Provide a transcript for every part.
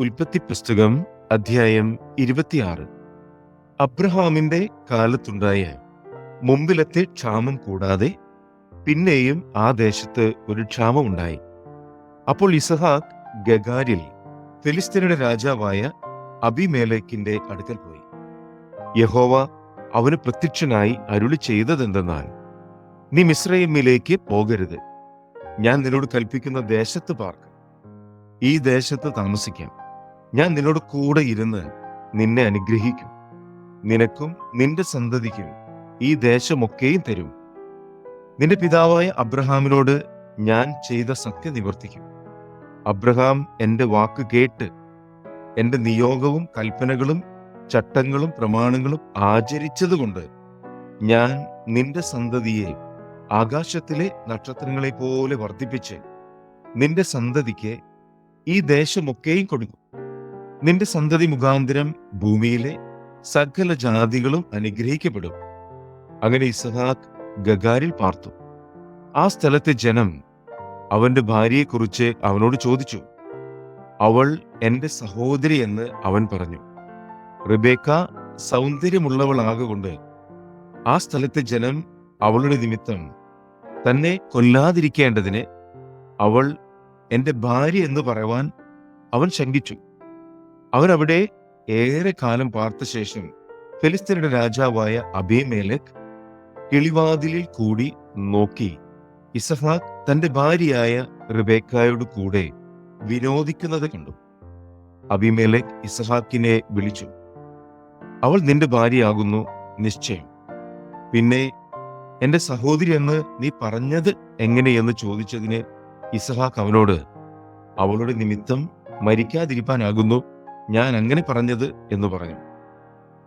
ഉൽപ്പത്തി പുസ്തകം അധ്യായം ഇരുപത്തിയാറ്. അബ്രഹാമിന്റെ കാലത്തുണ്ടായ മുമ്പിലത്തെ ക്ഷാമം കൂടാതെ പിന്നെയും ആ ദേശത്ത് ഒരു ക്ഷാമമുണ്ടായി അപ്പോൾ ഇസഹാക്ക് ഗഗാരിൽ ഫിലിസ്തീനയുടെ രാജാവായ അബിമേലേക്കിന്റെ അടുക്കൽ പോയി. യഹോവ അവന് പ്രത്യക്ഷനായി അരുളി ചെയ്തതെന്തെന്നാൽ നീ മിസ്രൈമിലേക്ക് പോകരുത്. ഞാൻ നിന്നോട് കൽപ്പിക്കുന്ന ദേശത്ത് പാർക്ക്. ഈ ദേശത്ത് താമസിക്കാം. ഞാൻ നിന്നോട് കൂടെ ഇരുന്ന് നിന്നെ അനുഗ്രഹിക്കും. നിനക്കും നിന്റെ സന്തതിക്കും ഈ ദേശമൊക്കെയും തരും. നിന്റെ പിതാവായ അബ്രഹാമിനോട് ഞാൻ ചെയ്ത സത്യം നിവർത്തിക്കും. അബ്രഹാം എന്റെ വാക്ക് കേട്ട് എന്റെ നിയോഗവും കൽപ്പനകളും ചട്ടങ്ങളും പ്രമാണങ്ങളും ആചരിച്ചതുകൊണ്ട് ഞാൻ നിന്റെ സന്തതിയെ ആകാശത്തിലെ നക്ഷത്രങ്ങളെ പോലെ വർദ്ധിപ്പിച്ച് നിന്റെ സന്തതിക്ക് ഈ ദേശമൊക്കെയും കൊടുക്കും. നിന്റെ സന്തതി മുഖാന്തരം ഭൂമിയിലെ സകല ജാതികളും അനുഗ്രഹിക്കപ്പെടും. അങ്ങനെ ഇസഹാക്ക് ഗഗാരിൽ പാർത്തു. ആ സ്ഥലത്തെ ജനം അവന്റെ ഭാര്യയെക്കുറിച്ച് അവനോട് ചോദിച്ചു. അവൾ എന്റെ സഹോദരി എന്ന് അവൻ പറഞ്ഞു. റിബേക്ക സൗന്ദര്യമുള്ളവളാകൊണ്ട് ആ സ്ഥലത്തെ ജനം അവളുടെ നിമിത്തം തന്നെ കൊല്ലാതിരിക്കേണ്ടതിന് അവൾ എന്റെ ഭാര്യ എന്ന് പറയുവാൻ അവൻ ശങ്കിച്ചു. അവൻ അവിടെ ഏറെ കാലം പാർത്ത ശേഷം ഫിലിസ്തീനയുടെ രാജാവായ അബിമേലക് കിളിവാതിലിൽ കൂടി നോക്കി. ഇസഹാക്ക് തന്റെ ഭാര്യയായ റിബേക്കായോട് കൂടെ വിനോദിക്കുന്നത് കണ്ടു. അബിമേലക് ഇസഹാക്കിനെ വിളിച്ചു അവൾ നിന്റെ ഭാര്യയാകുന്നു നിശ്ചയം. പിന്നെ എന്റെ സഹോദരി എന്ന് നീ പറഞ്ഞത് എങ്ങനെയെന്ന് ചോദിച്ചതിന് ഇസഹാക്ക് അവനോട് അവളുടെ നിമിത്തം മരിക്കാതിരിപ്പാനാകുന്നു ഞാൻ അങ്ങനെ പറഞ്ഞത് എന്ന് പറഞ്ഞു.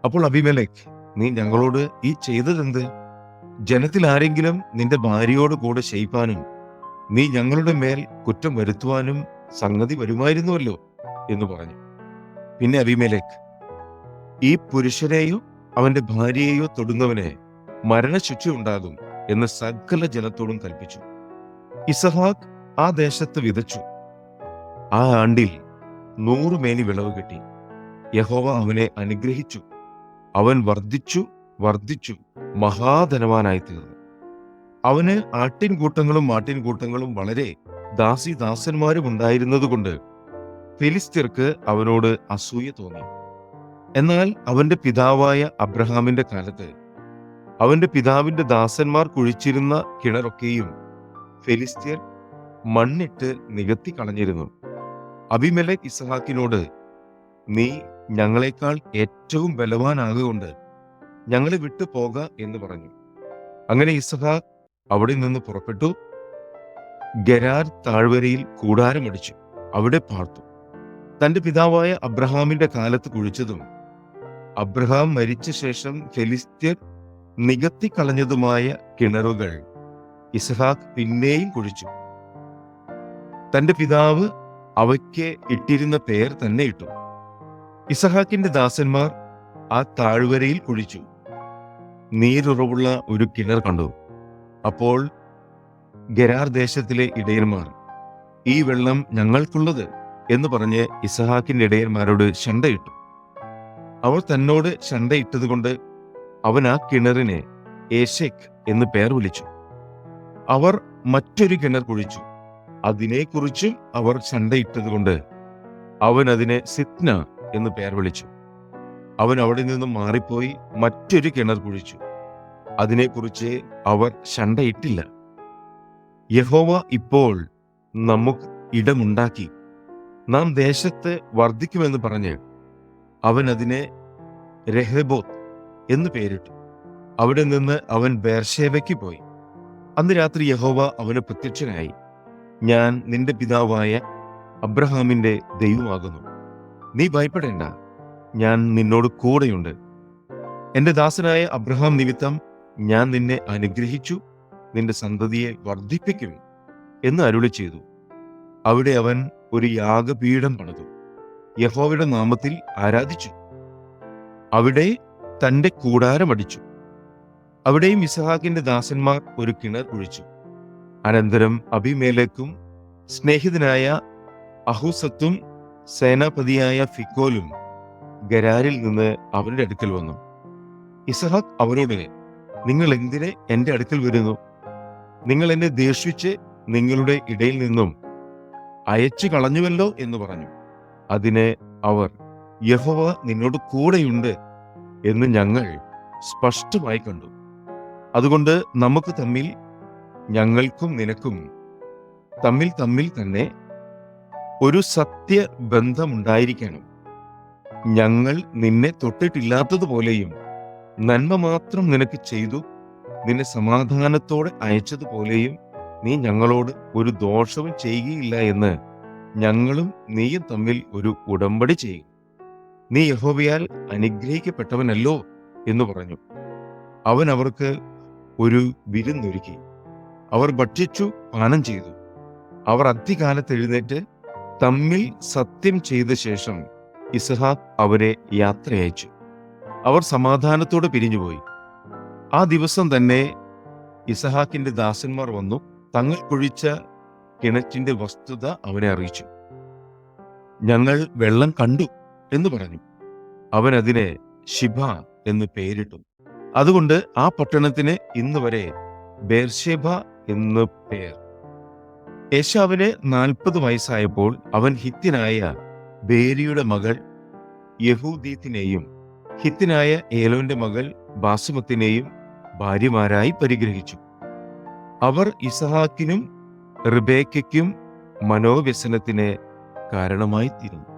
അപ്പോൾ അഭിമേലക് നീ ഞങ്ങളോട് ഈ ചെയ്തതെന്ത്? ജനത്തിൽ ആരെങ്കിലും നിന്റെ ഭാര്യയോട് കൂടെ ശയിപ്പാനും നീ ഞങ്ങളുടെ മേൽ കുറ്റം വരുത്തുവാനും സംഗതി വരുമായിരുന്നുവല്ലോ എന്ന് പറഞ്ഞു. പിന്നെ അഭിമേലക് ഈ പുരുഷനെയോ അവന്റെ ഭാര്യയെയോ തൊടുന്നവനെ മരണശിക്ഷ ഉണ്ടാകും എന്ന് സകല ജനത്തോടും കൽപ്പിച്ചു. ഇസഹാക്ക് ആ ദേശത്ത് വിതച്ചു. ആ ആണ്ടിൽ നൂറ് മേനി വിളവ് കിട്ടി. യഹോവ അവനെ അനുഗ്രഹിച്ചു. അവൻ വർദ്ധിച്ചു വർദ്ധിച്ചു മഹാധനവാനായി തീർന്നു അവന് ആട്ടിൻകൂട്ടങ്ങളും ആട്ടിൻകൂട്ടങ്ങളും വളരെ ദാസിദാസന്മാരും ഉണ്ടായിരുന്നതുകൊണ്ട് ഫിലിസ്തീർക്ക് അവനോട് അസൂയ തോന്നി. എന്നാൽ അവന്റെ പിതാവായ അബ്രഹാമിന്റെ കാലത്ത് അവന്റെ പിതാവിന്റെ ദാസന്മാർ കുഴിച്ചിരുന്ന കിണറൊക്കെയും ഫിലിസ്തീർ മണ്ണിട്ട് നികത്തി കളഞ്ഞിരുന്നു. അബിമലേക് ഇസഹാക്കിനോട് നീ ഞങ്ങളെക്കാൾ ഏറ്റവും ബലവാനാകൊണ്ട് ഞങ്ങളെ വിട്ടു പോക എന്ന് പറഞ്ഞു. അങ്ങനെ ഇസഹാക്ക് അവിടെ നിന്ന് പുറപ്പെട്ടു. ഗരാർ താഴ്വരയിൽ കൂടാരമടിച്ചു. അവിടെ പാർത്തു. തന്റെ പിതാവായ അബ്രഹാമിന്റെ കാലത്ത് കുഴിച്ചതും അബ്രഹാം മരിച്ച ശേഷം ഫെലിസ്ത്യർ നികത്തിക്കളഞ്ഞതുമായ കിണറുകൾ ഇസഹാക്ക് പിന്നെയും കുഴിച്ചു. തന്റെ പിതാവ് അവയ്ക്ക് ഇട്ടിരുന്ന പേർ തന്നെ ഇട്ടു. ഇസഹാക്കിന്റെ ദാസന്മാർ ആ താഴ്വരയിൽ കുഴിച്ചു. നീരുറവുള്ള ഒരു കിണർ കണ്ടു. അപ്പോൾ ഗരാർ ദേശത്തിലെ ഇടയന്മാർ ഈ വെള്ളം ഞങ്ങൾക്കുള്ളത് എന്ന് പറഞ്ഞ് ഇസഹാക്കിന്റെ ഇടയന്മാരോട് ശണ്ടയിട്ടു. അവർ തന്നോട് ശണ്ടയിട്ടതുകൊണ്ട് അവൻ ആ കിണറിനെ ഏഷെക് എന്ന് പേർ വിളിച്ചു. അവർ മറ്റൊരു കിണർ കുഴിച്ചു. അതിനെക്കുറിച്ചും അവർ ചണ്ടയിട്ടതുകൊണ്ട് അവൻ അതിനെ സിത്ന എന്ന് പേർ വിളിച്ചു. അവൻ അവിടെ നിന്നും മാറിപ്പോയി മറ്റൊരു കിണർ കുഴിച്ചു. അതിനെക്കുറിച്ച് അവർ ചണ്ടയിട്ടില്ല. യഹോവ ഇപ്പോൾ നമുക്ക് ഇടമുണ്ടാക്കി. നാം ദേശത്ത് വർദ്ധിക്കുമെന്ന് പറഞ്ഞ് അവൻ അതിനെ രഹബോത്ത് എന്ന് പേരിട്ടു. അവിടെ നിന്ന് അവൻ ബേർഷേവയ്ക്ക് പോയി. അന്ന് രാത്രി യഹോവ അവന് പ്രത്യക്ഷനായി. ഞാൻ നിന്റെ പിതാവായ അബ്രഹാമിന്റെ ദൈവമാകുന്നു. നീ ഭയപ്പെടേണ്ട. ഞാൻ നിന്നോട് കൂടെയുണ്ട്. എന്റെ ദാസനായ അബ്രഹാം നിമിത്തം ഞാൻ നിന്നെ അനുഗ്രഹിച്ചു നിന്റെ സന്തതിയെ വർദ്ധിപ്പിക്കും എന്ന് അരുളി ചെയ്തു അവിടെ അവൻ ഒരു യാഗപീഠം പണിതു. യഹോവയുടെ നാമത്തിൽ ആരാധിച്ചു. അവിടെ തന്റെ കൂടാരമടിച്ചു അവിടെയും ഇസഹാക്കിന്റെ ദാസന്മാർ ഒരു കിണർ കുഴിച്ചു. അനന്തരം അഭിമേലക്കും സ്നേഹിതനായ അഹുസത്തും സേനാപതിയായ ഫിക്കോലും ഗരാരിൽ നിന്ന് അവരുടെ അടുക്കൽ വന്നു. ഇസഹാക്ക് അവരോട് നിങ്ങൾ എന്തിനെ എന്റെ അടുക്കൽ വരുന്നു? നിങ്ങൾ എന്നെ ദേഷ്യിച്ച് നിങ്ങളുടെ ഇടയിൽ നിന്നും അയച്ചു കളഞ്ഞുവല്ലോ എന്ന് പറഞ്ഞു. അതിന് അവർ യഹോവ നിന്നോട് കൂടെയുണ്ട് എന്ന് ഞങ്ങൾ സ്പഷ്ടമായി കണ്ടു. അതുകൊണ്ട് നമുക്ക് തമ്മിൽ ഞങ്ങൾക്കും നിനക്കും തമ്മിൽ തമ്മിൽ തന്നെ ഒരു സത്യ ബന്ധമുണ്ടായിരിക്കണം ഞങ്ങൾ നിന്നെ തൊട്ടിട്ടില്ലാത്തതുപോലെയും നന്മ മാത്രം നിനക്ക് ചെയ്തു നിന്നെ സമാധാനത്തോടെ അയച്ചതുപോലെയും നീ ഞങ്ങളോട് ഒരു ദോഷവും ചെയ്യുകയില്ല എന്ന് ഞങ്ങളും നീയും തമ്മിൽ ഒരു ഉടമ്പടി ചെയ്യും. നീ യഹോവയാൽ അനുഗ്രഹിക്കപ്പെട്ടവനല്ലോ എന്ന് പറഞ്ഞു. അവൻ അവർക്ക് ഒരു വിരുന്നൊരുക്കി. അവർ ഭക്ഷിച്ചു പാനം ചെയ്തു. അവർ അധികാലത്ത് എഴുന്നേറ്റ് തമ്മിൽ സത്യം ചെയ്ത ശേഷം ഇസഹാക്ക് അവരെ യാത്രയച്ചു അവർ സമാധാനത്തോടെ പിരിഞ്ഞുപോയി. ആ ദിവസം തന്നെ ഇസഹാക്കിന്റെ ദാസന്മാർ വന്നു തങ്ങൾ കുഴിച്ച കിണറ്റിന്റെ വസ്തുത അവനെ അറിയിച്ചു. ഞങ്ങൾ വെള്ളം കണ്ടു എന്ന് പറഞ്ഞു. അവൻ അതിനെ ശിബ എന്ന് പേരിട്ടു. അതുകൊണ്ട് ആ പട്ടണത്തിന് ഇന്ന് വരെ എന്ന് പേർ. യേശാവിന് നാൽപ്പത് വയസ്സായപ്പോൾ അവൻ ഹിത്തിനായ ബേരിയുടെ മകൾ യഹൂദീത്തിനെയും ഹിത്തിനായ ഏലോന്റെ മകൾ ബാസുമത്തിനെയും ഭാര്യമാരായി പരിഗ്രഹിച്ചു. അവർ ഇസഹാക്കിനും റിബേക്കും മനോവ്യസനത്തിന് കാരണമായി തീർന്നു